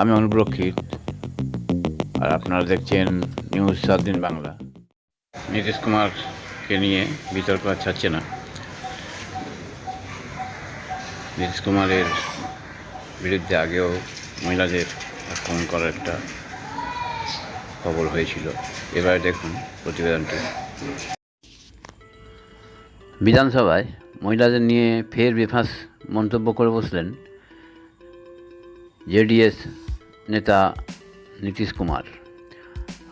আমি অনুপ্রক্ষিত আর আপনারা দেখছেন নিউজ সাত দিন বাংলা। নীতিশ কুমারকে নিয়ে বিতর্ক আর ছাড়ছে না। নীতিশ কুমারের বিরুদ্ধে আগেও মহিলাদের আক্রমণ করার একটা খবর হয়েছিল। এবারে দেখুন প্রতিবেদনটি। বিধানসভায় মহিলাদের নিয়ে ফের বেফাঁস মন্তব্য করে বসলেন জেডিএস নেতা নীতিশ কুমার।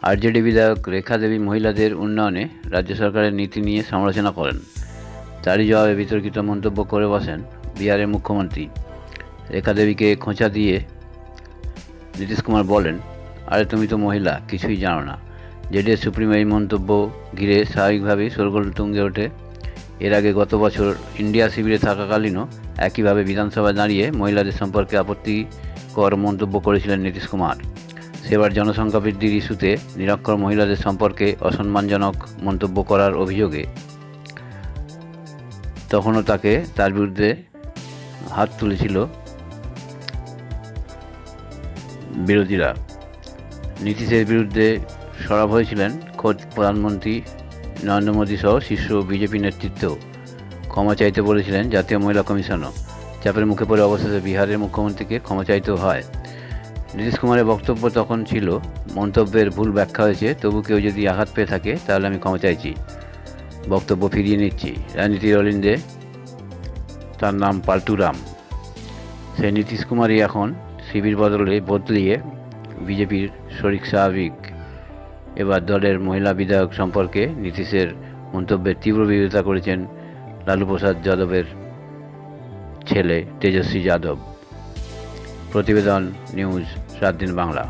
আরজেডি বিধায়ক রেখা দেবী মহিলাদের উন্নয়নে রাজ্য সরকারের নীতি নিয়ে সমালোচনা করেন। তারই জবাবে বিতর্কিত মন্তব্য করে বসেন বিহারের মুখ্যমন্ত্রী। রেখা দেবীকে খোঁচা দিয়ে নীতিশ কুমার বলেন, আরে তুমি তো মহিলা, কিছুই জানো না। জেডিএস সুপ্রিম এই মন্তব্য ঘিরে স্বাভাবিকভাবেই শোরগোল তুঙ্গে ওঠে। এর আগে গত বছর ইন্ডিয়া শিবিরে থাকাকালীনও একইভাবে বিধানসভায় দাঁড়িয়ে মহিলাদের সম্পর্কে আপত্তিকর মন্তব্য করেছিলেন নীতিশ কুমার। সেবার জনসংখ্যা বৃদ্ধির ইস্যুতে নিরক্ষর মহিলাদের সম্পর্কে অসম্মানজনক মন্তব্য করার অভিযোগে। তখনও তাকে তার বিরুদ্ধে হাত তুলেছিল বিরোধীরা। নীতিশের বিরুদ্ধে সরব হয়েছিলেন খোদ প্রধানমন্ত্রী নরেন্দ্র মোদী সহ শীর্ষ বিজেপি নেতৃত্ব ক্ষমা চাইতে বলেছিলেন জাতীয় মহিলা কমিশনও। চাপের মুখে পড়ে অবশেষে বিহারের মুখ্যমন্ত্রীকে ক্ষমা হয়। নীতিশ কুমারের বক্তব্য তখন ছিল, মন্তব্যের ভুল ব্যাখ্যা হয়েছে, তবু কেউ যদি আঘাত পেয়ে থাকে, তাহলে আমি ক্ষমা চাইছি বক্তব্য ফিরিয়ে নিচ্ছি। রাজনীতির অলিন্দে তার নাম পাল্টুরাম। সেই নীতিশ কুমারই এখন শিবির বদলে বদলিয়ে বিজেপির শরিক স্বাভাবিক এবার দলের মহিলা বিধায়ক সম্পর্কে নীতিশের মন্তব্যের তীব্র বিরোধিতা করেছেন লালু প্রসাদ যাদবের ছেলে তেজস্বী যাদব। প্রতিবেদন নিউজ সাত দিন বাংলা।